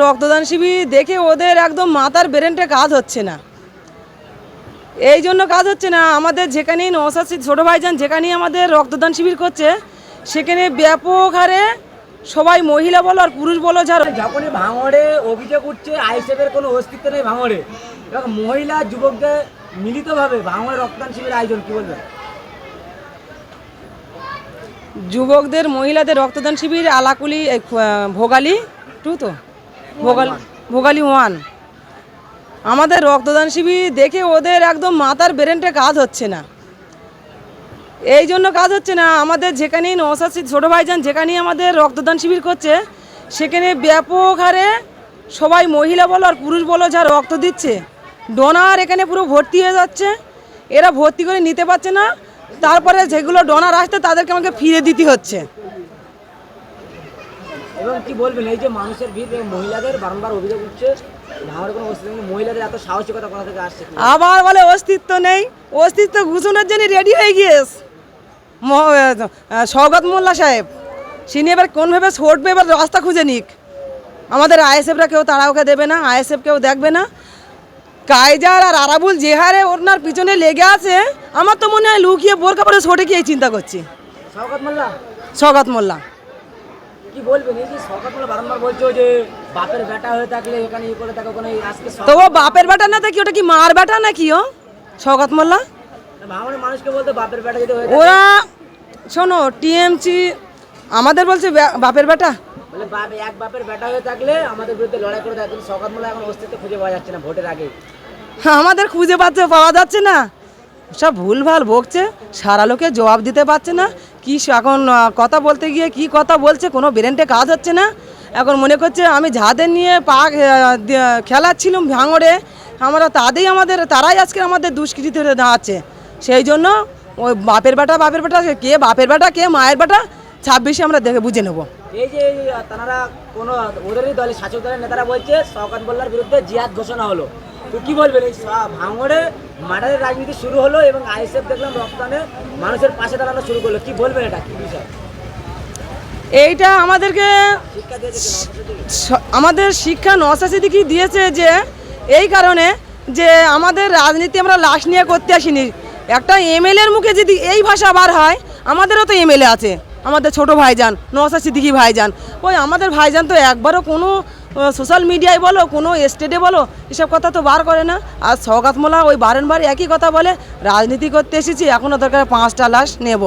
রক্তদান শিবির দেখে ওদের একদম মাথার ব্রেনটা কাজ হচ্ছে না। এই জন্য কাজ হচ্ছে না। আমাদের যেখানেই নৌসাদ ছোটো ভাইজান যেখানেই আমাদের রক্তদান শিবির করছে সেখানে ব্যাপক হারে সবাই মহিলা বলো আর পুরুষ বলো যারা যখনই ভাঙড়ে অভিযোগ উঠছে আইসেফের কোনো অস্তিত্ব নেই ভাঙড়ে। এবং মহিলা যুবকদের মিলিতভাবে ভাঙড়ে রক্তদান শিবির আয়োজন কি বলবেন? যুবকদের মহিলাদের রক্তদান শিবির আলাকুলি ভোগালি টু তো? ভোগালী ভোগালী ওয়ান। আমাদের রক্তদান শিবির দেখে ওদের একদম মাথার ব্রেনটা কাজ হচ্ছে না। এই জন্য কাজ হচ্ছে না। আমাদের যেখানেই নৌসাদ ছোটো ভাইজান যেখানেই আমাদের রক্তদান শিবির করছে, সেখানে ব্যাপক হারে সবাই মহিলা বলো আর পুরুষ বলো যা রক্ত দিচ্ছে ডোনার এখানে পুরো ভর্তি হয়ে যাচ্ছে। এরা ভর্তি করে নিতে পারছে না। তারপরে যেগুলো ডোনার আসছে, তাদেরকে আমাকে ফিরে দিতে হচ্ছে। এবং কি বলবেন এই যে মানুষের ভিড় মহিলাদের বারংবার অভিযোগ উঠছে ভাঙড়ে কোনো অস্তিত্ব নেই মহিলাদের এত সাহসিকতা কোথা থেকে আসছে আবার বলে অস্তিত্ব নেই অস্তিত্ব ঘোষণার জন্য রেডি হয়ে গিয়েস সৌগত মোল্লা সাহেব তিনি এবার কোনভাবে ছুটবে এবার রাস্তা খুঁজে নিক? আমাদের আইএসএফরা কেউ তারা ওকে দেবে না আইএসএফ কেউ দেখবে না। কায়জার আর আরাবুল যে হারে ওনার পিছনে লেগে আছে আমার তো মনে হয় লুকিয়ে বোরকা পরে ছোটে গিয়ে চিন্তা করছি। শওকত মোল্লা? সৌগত মোল্লা। কি বলবেন এই যে শওকত বারংবার বলছো যে বাপের বেটা হয়ে থাকলে এখানে ই করে থাকো ওখানে আজকে তো ও বাপের বেটা না দেখি ওটা কি মার বেটা নাকি ও? সৌগত মোল্লা? মানুষকে বলতে বাপের বেটা যদি ওরা শোনো টিএমসি আমাদের বলছে বাপের বেটা? বলে বাপ এক বাপের বেটা হয়ে থাকলে আমাদের বিরুদ্ধে লড়াই করে থাকে কিন্তু শওকত মোল্লা এখন অস্তিত্ব খুঁজে পাওয়া যাচ্ছে না ভোটের আগে আমাদের খুঁজে পাচ্ছে পাওয়া যাচ্ছে না। সব ভুলভাল বকছে, সারা লোকে জবাব দিতে পারছে না। কি এখন কথা বলতে গিয়ে কি কথা বলছে, কোনো ব্রেনটে কাজ হচ্ছে না। এখন মনে করছে আমি যাদের নিয়ে পা খেলাচ্ছিলাম ভাঙড়ে। আমরা তাদেরই আমাদের, তারাই আজকে আমাদের দুষ্কৃতি ধরে দাঁড়াচ্ছে। সেই জন্য ওই বাপের বেটা বাপের বেটা কে বাপের বেটা, কে মায়ের বেটা, ছাব্বিশে আমরা দেখে বুঝে নেব। এই যে তারা কোনো ওদেরই দলের শাসক দলের নেতারা বলছে, শওকত মোল্লার বিরুদ্ধে জিহাদ ঘোষণা হলো। তো কি বলবেন এই ভাঙড়ে মার্ডারের রাজনীতি শুরু হলো এবং আইএসএফ দেখলাম রক্তানে মানুষের পাশে দাঁড়ানো শুরু করল। কি বলবেন এটা? কি বিষয়? এইটা আমাদেরকে আমাদের শিক্ষা নশাশি কি দিয়েছে যে এই কারণে যে আমাদের রাজনীতি আমরা লাশ নিয়ে করতে আসিনি। একটা এমএলএর মুখে যদি এই ভাষা বার হয় আমাদেরও তো এমএলএ আছে। আমাদের ছোট ভাইজান নওসা সিদ্দিকি ভাইজান? ওই আমাদের ভাইজান তো একবারও কোনো সোশ্যাল মিডিয়ায় বলো কোনো স্টেটে বলো এসব কথা তো বার করে না। আর সৌগাত মোলা ওই বারংবার একই কথা বলে রাজনীতি করতে এসেছি এখনও দরকার পাঁচটা লাশ নেব।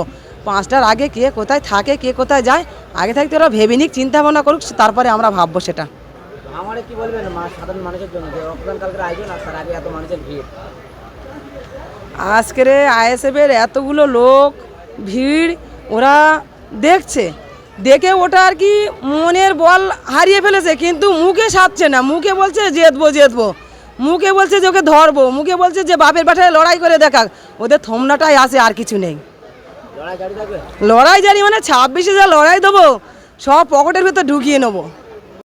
পাঁচটার আগে কে কোথায় থাকে কে কোথায় যায় আগে থাকতে ওরা ভেবে নিক চিন্তা ভাবনা করুক তারপরে আমরা ভাববো সেটা। ভাঙড়ে কি বলবেন সাধারণ মানুষের জন্য যে রক্তদান কালকের আয়োজন আর তার আগে এত মানুষের ভিড়? আজকের আইএসএফের এতগুলো লোক ভিড় ওরা দেখছে। দেখে ওটা আর কি মনের বল হারিয়ে ফেলেছে কিন্তু মুখে সাধছে না। মুখে বলছে জেতবো জেতবো। মুখে বলছে যে ওকে ধরবো মুখে বলছে যে বাপের পাঠায় লড়াই করে দেখাক। ওদের থমনাটাই আছে আর কিছু নেই। লড়াই জানি মানে ছাব্বিশে যা লড়াই দেবো সব পকেটের ভেতর ঢুকিয়ে নেব।